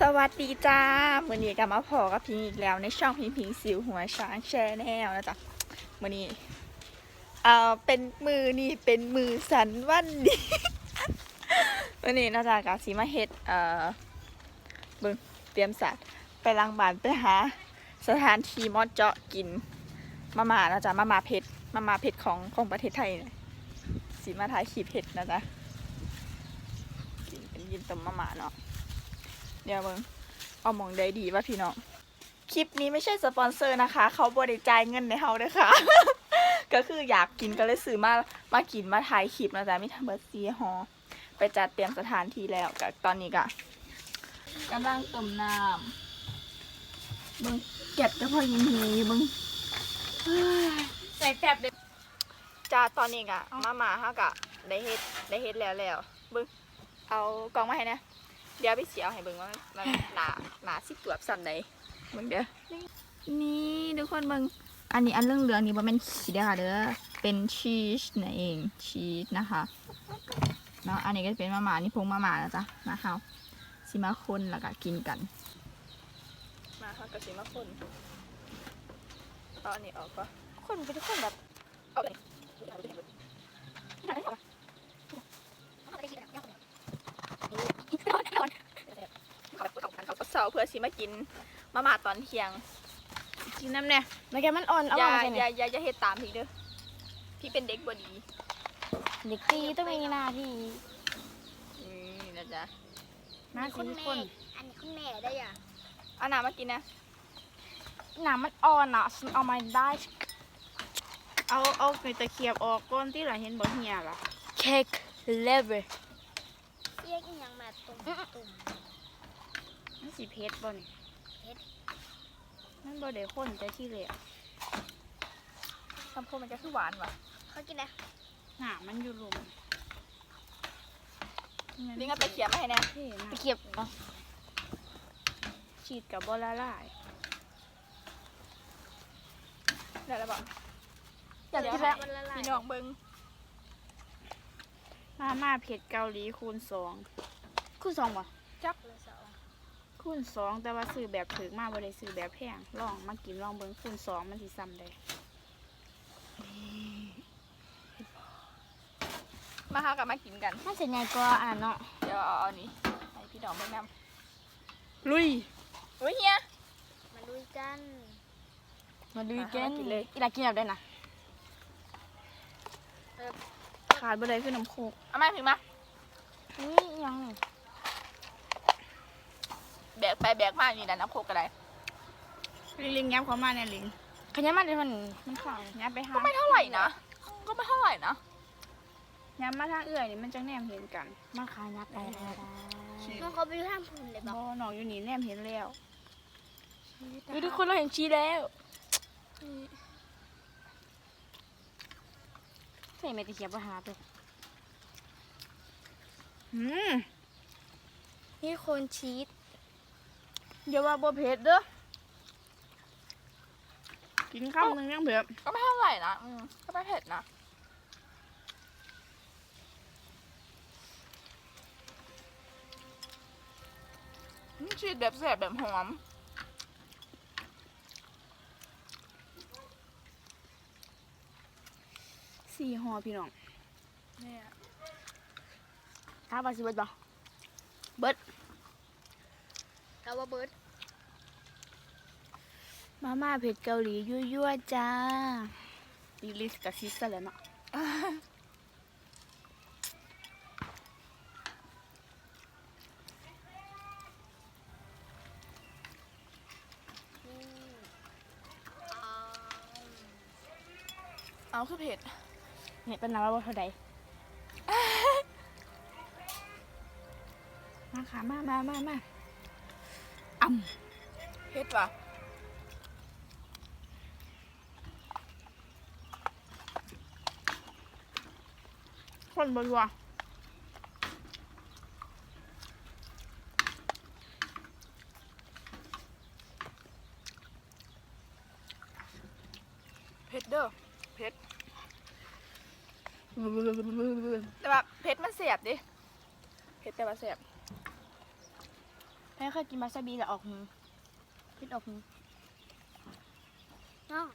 สวัสดีจ้ามื่อนี้กลับมาพอกับพิงอีกแล้วในช่องพิงพิงสิวหัวช้างแชร์แนลนะจ๊ะมื่อนี้เอ่อเป็นมือนี่เป็นมือสันวันดีมือนี้นะจ๊ะกับสีมาเฮ็ดเอ่อเบึงเตรียมสัตว์ไปล้างบานไปหา สถานที่มอดเจาะกินมามานะจ๊ะมามาเผ็ดมามาเผ็ดของของประเทศไทยเนี่ยสีมาถ่ายขีเผ็ดนะจ๊ะกินเป็นยินตมมามาเนาะ เดี๋ยวมึงเอาหมองได้ดีว่าพี่น้อง คลิปนี้ไม่ใช่สปอนเซอร์นะคะ เขาบริจายเงินในเฮาด้วยค่ะ ก็คืออยากกินก็เลยซื้อมา มากินมาถ่ายคลิปนะจ๊ะมีทั้งเบอร์ซีฮอไปจัดเตรียมสถานที่แล้วกับตอนนี้ก็กำลังต้มน้ำมึงเก็บจะพอยินหีมึงใส่แฟบเลยจ้าตอนนี้กะมามาฮะกะได้เฮ็ดได้เฮ็ดแล้วแล้วเบึงเอากล่องมาให้นะ เดี๋ยวไปเสียวให้เบิ่งว่ามันหนาหนาสิตรวจสั่นใดเบิ่งเด้อนี่ทุกคนเบิ่งอันนี้อันเรื่องเหลืองๆนี่บ่แม่นขี้เด้อค่ะเด้อเป็นชีสนั่นเองชีสนะคะเนาะอันนี้ก็เป็นมาม่านี่พงมาม่านะจ๊ะนะคะสิมาคนแล้วก็กินกัน มาค่ะก็สิมาคนเอาอันนี้ออกก่อนคนเป็นคนแบบเอาไป เสาร์เพื่อสิมากินมาม่าตอนเที่ยงกินน้ำเนี่ยไม่แกมันอ่อนเอาอย่ามาใส่อเนี่ยย่าอย่าอย่าเฮ็ดตามพี่เด้อพี่เป็นเด็กบดีเด็กตีต้องมีหน้าที่นี่นะจ๊ะหน้าสีคนอันนี้คุณแม่ได้อะเอาน้ำมากินนะหนามันอ่อนอะฉันเอามาได้เอาเอาไปตะเคียบออกก้อนที่เราเห็นบ่เหียล่ะเค้กเลเวอร์เรียกอีหยังมาตุ่มตุ่ม มันสีเพชรบ่นี่เพชรมันบ่ได้ข้นแต่ที่เหลวคำพูดมันจะคือหวานว่ะเขากินนะหนามันอยู่ลุมลิงเอาไปเขียมาให้แน่เท่นะตะเคียบเนาะฉีดกับบ่ละลายได้แล้วบอกอยากกินแล้วมันละลายพี่น้องเบิ่งมาม่าเผ็ดเกาหลีคูณสองคูณสองบ่เลยสอง คูณสองแต่ว่าซื้อแบบถึกมากบ่ได้ซื้อแบบแพงลองมากินลองเบิ่งคูณสองมันสิซ้ำได้มาหากับมากินกัน มันสิใหญ่กว่าอันนั้นเนาะเดี๋ยวเอาอันนี้ให้พี่น้องเบิ่งนลุยำเฮ้ยเฮียมาลุยกันมาลุยมากันหากินเลยอีหลากินแบบได้นะขาดบ่ได้คือน้ำโคกเอามาถึงมาอุ้ยอิหยังนี่ แบกไปแบกมานี่นะน้ำโคกก็ได้ลิงลิงยับเข้ามาเนี่ยลิงขยับมาเดี๋ยวมันมันเข้ายับไปหาก็ไม่เท่าไหร่นะก็ไม่เท่าไหร่นะยับมาทางเอื้อยนี่มันจังแนมเห็นกันมาขายับไปได้น้องเขาไปดูท่ามพูนเลยบอกบ่น้องอยู่นี่แนมเห็นแล้วอุ๊ยทุกคนเราเห็นชี้แล้วใส่เมตะเขียบมาหาไปอืมนี่คนชีส อย่าว่าบ่เผ็ดเด้อกินข้าวหนึงยังเผ็ดก็ไม่เท่าไหร่นะอืมก็ไม่เผ็ดนะอืมชีสแบบแสบแบบหอมสี่ห่อพี่น้องเนี่ยถ้าบาสิเบิดบ่เราว่าเบิร์ด มาม่าเผ็ดเกาหลียั่วๆจ้าอีลิสกับซิสซะแล้วเนาะนี่อ่าเอาคือเผ็ดเนี่ยเป็นน้ำว่าเท่าใดมาค่ะมามามามาอ่เผ็ดว่ะ คนบรัวเผ็ดเด้อเผ็ดแต่ว่าเผ็ดมันเสียบดิเผ็ดแต่ว่าเสียบให้ม่เคยกินวาซาบิแล้วออกหูพิษออกหูน้อง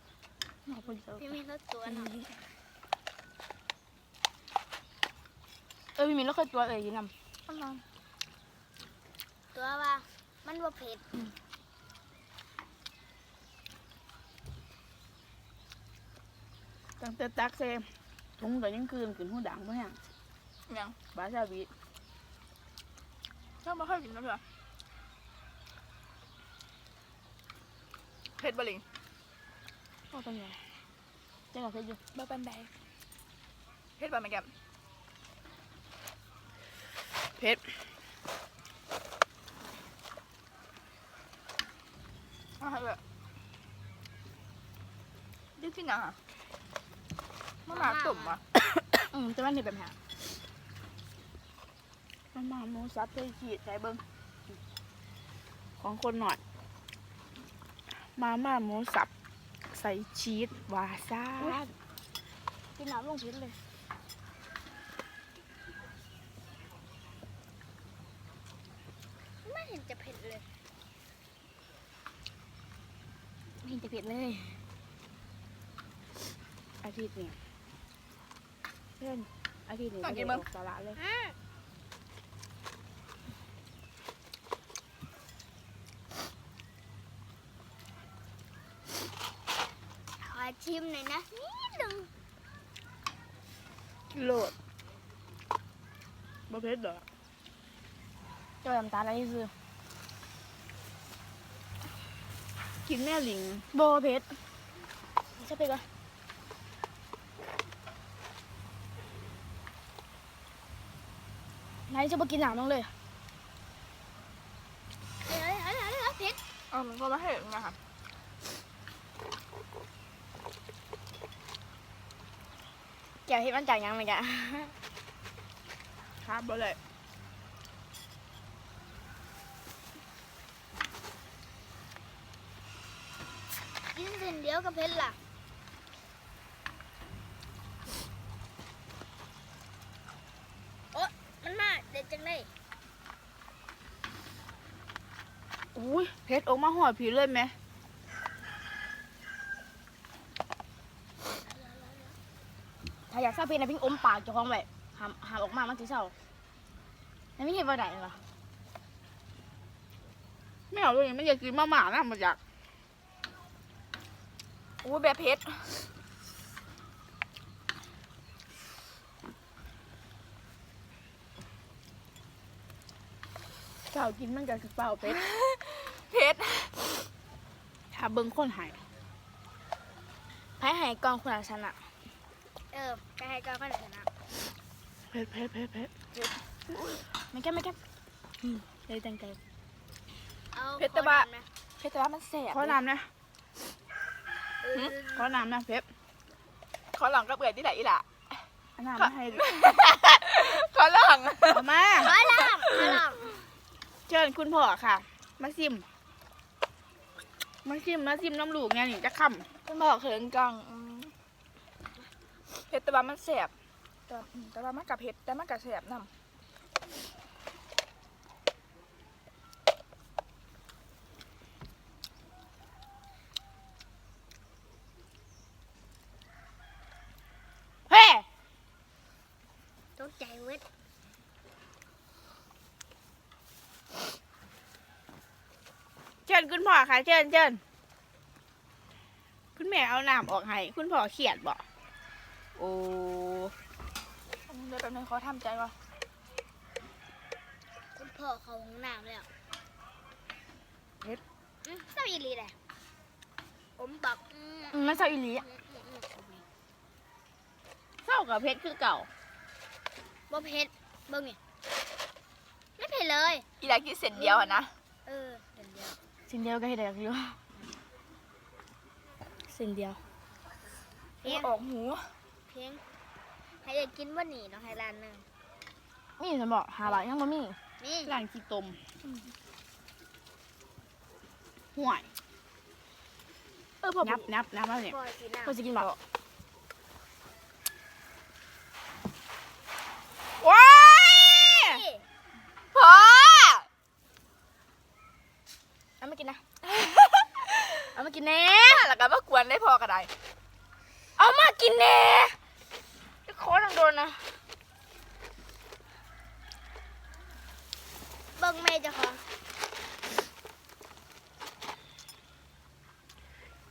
ออกหูเยอะพี่มีรถตัวหน่อย ออพี่มินเราเคยตัวเอ่ยยินนำอันนั้นตัวว่ามันว่าเผ็ดตั้งแต่ตักเซถุงก็ยังคืนขึ้นหูดังบ่แห้งยังวาซาบิชอบมาค่อยกินน้ำเหรอเผ็ดบะลิงก็เป็นไงเจ๊กับเพชรอยู่บะปันไดเผ็ดบะแม่แก้ม เผ็ดอะไรแบบดื้อที่ไหนอะมะนาวตุ่มอะอืมแต่มันนี่แบบหามันมาหมูสับใส่ขีดใส่เบิ้งของคนหน่อย มาม่าหมูสับ ใส่ชีสวาซาบกินน้ำลงพิษเลย ไม่เห็นจะเผ็ดเลย ไม่ เห็นจะเผ็ดเลย อาทิตย์เนี่ยเพื่อนอาทิตย์นี้อยากกินไม่มั้ได้งออกสาระเลยอืมขอชิมหน่อยนะนิดนึงโลดบ่เผ็ดดอกเจ้าน้ำตาอะไรซื้อ กินแม่หลิงบ่เผ็ดใช่ไปก่อนไหนจะบ่กินหนามน้องเลยเดี๋ยวเดี๋ยวเดี๋ยวเดี๋ยวเผ็ดเออมันก็ไม่เผ็ดนะคะแกวเฮ็ดมันจากหยังไหมจ๊ะครับบ่เลย กิ นเส้นเดียวกับเผ็ดล่ะ โอ๊ะมันมาเด็ดจังเลยอุ้ยเผ็ดออกมาหอดผีเลยไหมถ้าอยากทราบเพลงนะพี่อมปากเจ้าของไว้หามหามออกมามันสิเศร้าไม่เห็นว่าไหนเหรอไม่เอาเลยไม่อยากกินมาม่านะมันอยาก อู้แบบเผ็ดเจ้ากินมันก็คือเปล่าเผ็ดเผ็ดถ้าเบิ่งคนหายไผหายกองคุณอาชนะเออไปให้ก้าวขนาดนั้นนะเผ็ดเผ็ดเผ็ดเผ็ดไม่แก้ไม่แก้อืมเลยตั้งใจเอาเผ็ดแต่ว่าขอน้ำนะเผ็ดแต่ว่ามันแสบขอน้ำนะ เออขอน้ำนะเผ็ดขอหลังกับเอื่อยที่ไหนอีหล่ะเอาน้ำมาให้ขอหลังเอามาขอลองขอลองเชิญคุณพ่อค่ะ มาซิม มาซิมมาซิมน้ำลูกไงนี่จะคคุณบอกเขินกังอืมเผ็ดแต่ว่ามันแสบแต่อืมแต่ว่ามันกับเผ็ดแต่มันกับแสบนำ กใจเว้ยเชิญคุณพ่อค่ะ เชิญเชิญคุณแม่เอาน้ำออกให้ คุณพ่อเขียดบอกโอ้เดี๋ยวแป๊บนึงขอทำใจก่อนคุณพ่อเขาห้องน้ำแล้วอืมเศร้าอีหลีแหละผมบอกอืมอืมมันเศร้าอีหลีอืมอืมอืมเศร้ากับเพชรคือเก่า บ่เผ็ดเบิ่งนี่ไม่เผ็ดเลย อีหลากินเสร็จเดียวอะนะ เออเดี๋ยวเดียวสิ่งเดียวก็เห็นได้อยู่สิ่งเดียวเพียงออกหู เพียงให้ได้กินบ่หนีเนาะให้ร้านหนึงมีฉันบอกหาบาทยังบ่มีนี่ร้านขี้ตมห่วย เออพอนับนับนับแล้วเนี่ยพ่อกินน้ำเพื่อจะกินบอก ว้ายนี่พอเอามากินนะ เอามากินแน่แล้วก็มากวนได้พอก็ได้เอามากินแน่โคตรโดนนะเบิ่งแม่เจ้าของ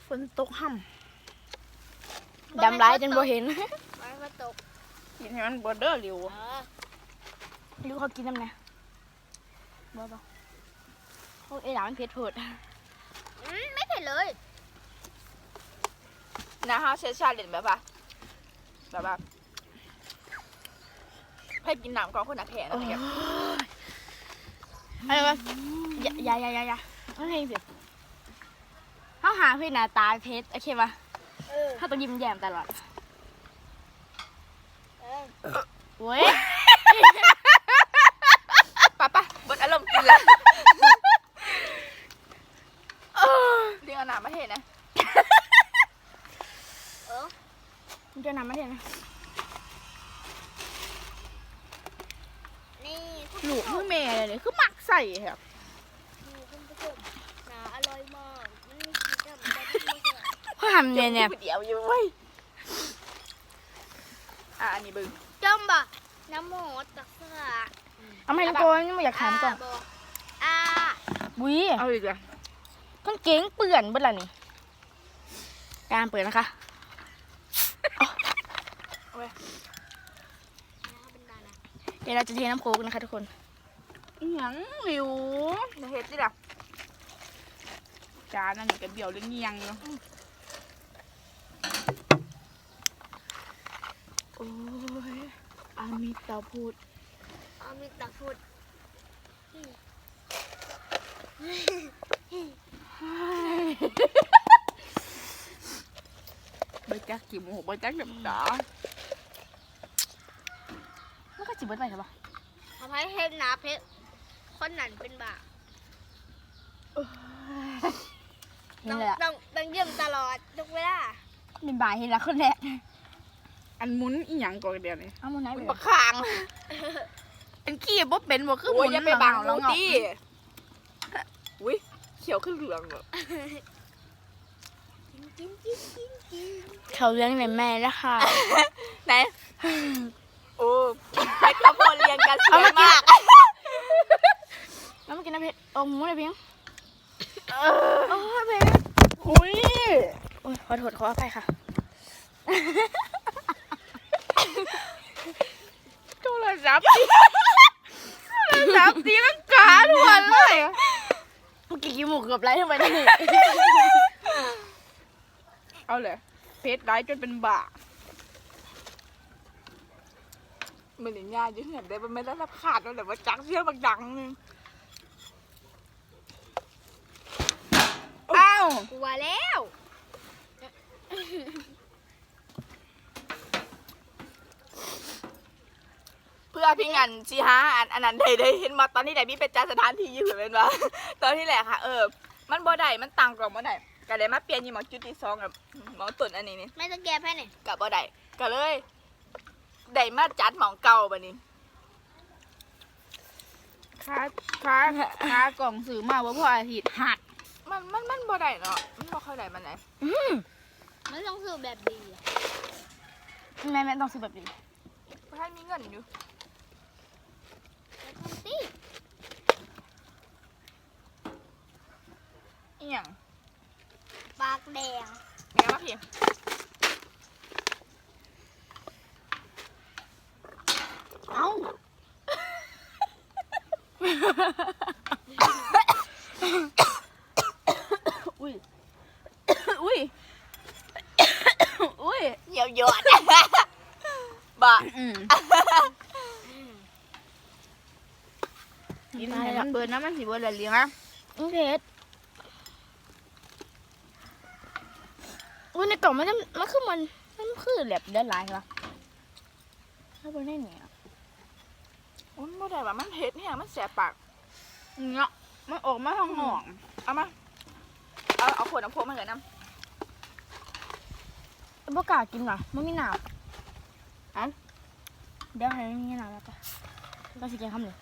ฝนตกห่ำดำร้ายจนบ่เห็นไว้มาตก กินให้มันบอเดอร์ริวเออริวเขากินน้ำไงบ่บ่พวกไอ้หลานมันเผ็ดโผดอืมไม่เผ็ดเลยนะฮะเซสชาเลนแบบว่าแบบว่าให้กินน้ำก่อนคนหนักแขนอะไรอย่างเงี้ยอะไรวะอย่าอย่าอย่าอย่าอย่าไม่ให้สิเขาหาเพื่อนหน้าตาเพชรโอเคปะเออเขาต้องยิ้มแย้มตลอดเออ โว้ยป้าป้าบดอารมณ์กินละเออเรียกเอาน้ำมาเทนะเออมันจะนำมาเห็นไหมนี่คุณลูกผู้ชมืมอแม่เลยนี่คือหมักใส่ครับนี่คุณผู้ชมหนาอร่อยมากมันมีสีดำแต่ไม่ใช่เขาทำเนี่ยเนี่ยเดี๋ยวอยู่เว้ย อะอันนี้บึงจอมบะน้ำหมูตักเสื้อเอามาให้ลูกโกนไม่อยากถามก่อนบอ่าบุ้ยเอาอีกแล้วกางเกงเปื่อนเบิ่ละนี่ การเปิดนะคะน้ำเป็นดานะเดี๋ยวเราจะเทน้ำโค้กนะคะทุกคนอีหยังริวจะเฮ็ดดิล่ะจานนั่นนี่ก็เบี้ยวเรื่องเงียงเนาะโอ้ย อามิตาพูด เอามีตะพุดใบจักกี่โมงใบจักเดือดดามันก็จิบเบิดไปใช่ปะทำให้เห็นหนาเพชรคนนั้นเป็นบาเห็นต้องเลยอะต้องต้องเยี่ยมตลอดทุกเวลาเป็นบ่ายเห็นแล้วคนแรก อันหมุนอีหยังก่อนเดียวนี่เอามันไหนไปบักคางอันขี้บ่เป็นบ่คือหโอ้มุยนอย่าไปบังแล้เราวเงาดิอุ้ยเขียวขึ้นเหลืองเหรอกินกินกินกินเขาเลี้ยงในแม่แล้วค่ะไหนโอ้เม็ดข้าวโพดเรียงกันสวยมากแล้วมากินน้ำเพชรโอ้หมูเลยเพียงเออโอ้ยเพชรอุ้ยโอ้ยขอโทษขออภัยค่ะ โทรศัพท์โทรศัพท์ตีลังกาทุกวันเลยเมื่อกี้กินหมูเกือบไรทั้งไปนี่เอาเลยเพชรร้ายจนเป็นบ้ามันหนีง่ายยิ่งเห็นได้มันไม่ได้รับขาดแล้วแต่ว่าจักเสียงบักดังนึงอ้าวกลัวแล้ว เพื่อพี่งันชีฮาอันอันนั้นได้ได้เห็นมาตอนนี้ไหนพี่เป็นจ้าสถานที่อยู่เป็นวะตอนที่แหละค่ะ เออ มันบ่ได้มันต่างกับบ่ได้ก็เลยมาเปลี่ยนยี่หมอจุดที่สองกับหมอตุนอันนี้นี่ไม่ต้องแก้ให้เนี่ยกับบ่ได้ก็เลยได้มาจัดหมองเก่าบัดนี้ค้าค้าค้ากล่องสื่อมาว่าพ่ออาทิตย์หักมันมันมันบ่ได้เนาะมันบ่ค่อยได้มันไหนไม่ต้องซื้อแบบดีอะแม่แม่ต้องซื้อแบบนี้บ่ให้มีเงินอยู่ แล้วทำสิอีหยังปากแดงเดี๋ยวมาพี่เอ้าอุ้ย อุ้ย อุ้ย เหี่ยวหยอด บ่อืม อืม กินให้มันเบิร์นนะมันสิเบิร์นละเลี้ยงอะอืมเพชรอุ้ยในกล่องมันจะมันคือมันมันคือแบบเดือดร้ายเหรอถ้าเป็นได้เนี่ยมันบ่ได้ว่ามันเผ็ดแฮงมันแสบปากเนาะมันออกมาทางหองเอามาเอาเอาขวดน้ำโพมาเหลือน้บ่กล้ากินหรอมันมีหนาวเอ้าเดี๋ยวให้มันมีหนาวแล้วก็ก็สิกินคำหนึ่ง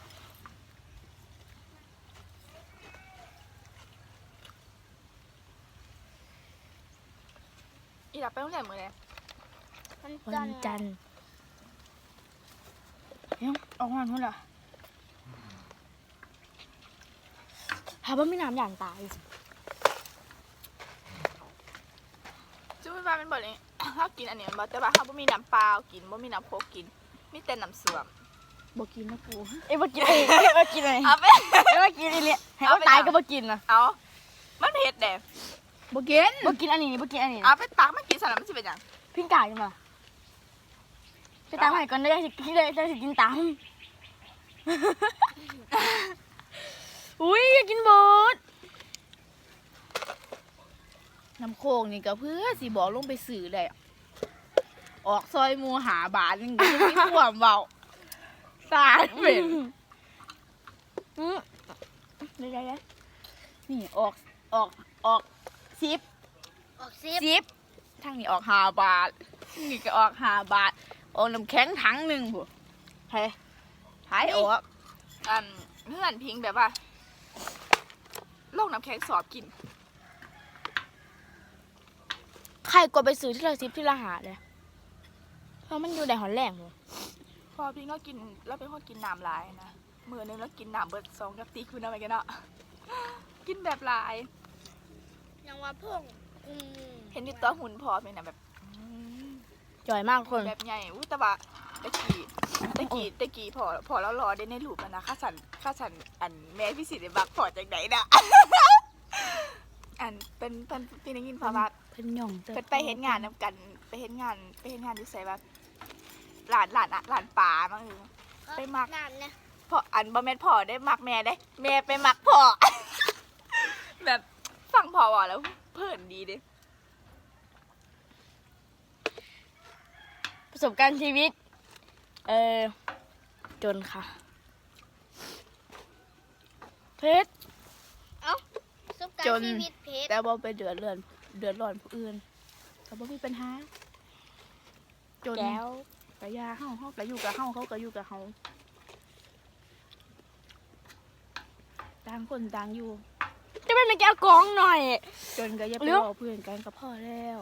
อีหลับไปตั้งแต่เมื่อไหร่มันวัจันนทร์จันทร์เอ้ยออกมาเท่าไหร่หาว่าไม่น้ำอย่างตายจุ๊บว่าเป็นบ่เลยถ้ากินอันนี้มันบ่แต่ว่าถ้าบ่มีน้ำเปล่ากินบ่มีน้ำโคกกิน มีแต่น้ำส้วมบอกกินนะกู เอ้ยบอกกินเอ้ยเอ้ยบอกกินอะไรเอาไปเอ้ยบอกกินอีเนี่ยให้เอาเขาไปตายเอาก็บอกกินนะเอามันเผ็ดแดด บอกกินบอกกินอันนี้บอกกินอันนี้เอาไปตักมากินสลัดมันสิเป็นหยังพิงกายใช่ปะไปตามใหม่ก่อนได้สิกินได้ได้สิกินตามอุ้ยอยากกินเบิร์ดน้ำโคกนี่ก็เพื่อสิบอกลงไปสื่อได้อะออกซอยหมูหาบาทนึงก็ยังมีความเบาสารเป็นอืมได้ได้ได้นี่ออกออกออก ซิปออกซิปซิปทางนี้ออกห้าบาทนี่ก็ออกห้าบาทเอาน้ำแข็งถังหนึ่งผู้เฮ้ยหายออกอันเพื่อนพิงแบบว่าโลกน้ำแข็งสอบกิน ใครกดไปซื้อที่ละซิปที่ละหาเลยเพราะมันอยู่ในหอนแหลงเลยพอพิงก็กินแล้วเป็นคนกินน้ำหลายนะมือนึงแล้วกินน้ำเบิดสองกับตีคุณเอาไปกันเนาะกินแบบหลาย ยังว่าพ่งอืมเห็นอยู่ตัวหุ่นพอเป็นนะแบบอืมจ่อยมากคนแบบใหญ่อู้แต่ว่าตะกี้ตะกี้ตะกี้พอพอแล้วรอได้ในรูปแล้วนะข้าสันข้าสันอันแม่พี่สิได้บักพอจากไหนนะ อันเป็นเป็นเป็นได้ยินพอว่า เพิ่นหย่องเพิ่นไปเห็นงานนำกันไปเห็นงานไปเห็นงานอยู่ไสว่าหลานหลานอะหลานป่ามั้งเออ ไปมัก น้ำเนี่ยพ่ออันบ่แม่นพ่อได้มักแม่ได้ แม่ไปมักพ่อ แบบ ฟังพ่อว่าแล้วเพิ่นดีเด้ประสบการณ์ชีวิต เออจนค่ะ เพชรประสบการจณ์นชีวิตเพชรแต่บ่ไปเดือดเรือนเดือดร้อนผู้อื่นก็บ่มีปัญหา จนแก้วกะยาเฮาเฮาก็อยู่กับเฮาเขาก็อยู่กับเฮาต่างคนต่างอยู่ จะเป็นแก้วกองหน่อย จนก็อย่าไปเร็วบอกเพื่อนกันก็พอแล้ว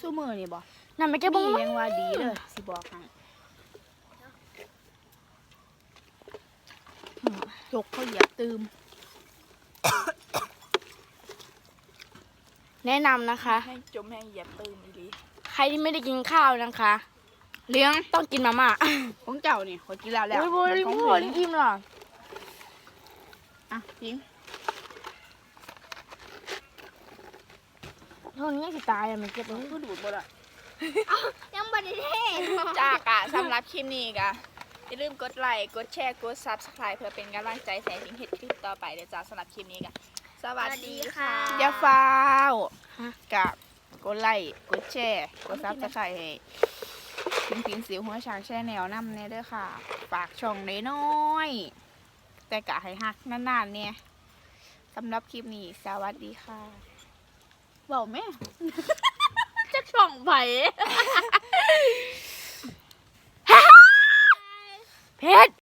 สู้มือนี่บ่นั่นไม่แก้วมีบ้งยังว่าดีเลยสิบอกให้อืมจกเขาเหยียบตืม แนะนำนะคะ ให้จมให้เหยียบตื่นอีหลีใครที่ไม่ได้กินข้าวนะคะ เลี้ยงต้องกินมาม่าของเจ้านี่ขอกินแล้วแล้วโอ้ยโอ้ยของโอ้ยผมอิ่มหรอ อะพิง เท่านี้สิตายอะมันเก็บไว้ก็ดูดบ่ละยังบันเท่จากอะสำหรับคลิปนี้ก็อย่าลืมกดไลค์กดแชร์กด Subscribe เพื่อเป็นกำลังใจแสนพิงเฮ็ดคลิปต่อไปเดี๋ยวจ้าสำหรับคลิปนี้ก็สวัสดีค่ะอย่าฟ้าวกับกดไลค์กดแชร์กดซับสไครต์ให้พิงพิงสิวหัวช้างแช่แนวนำเนี่ยเด้อค่ะฝากช่องน้อยๆแต่กะให้ฮักนานๆเนี่ยสำหรับคลิปนี้ สวัสดีค่ะ บอกแม่ จะช่องไผ่เพชร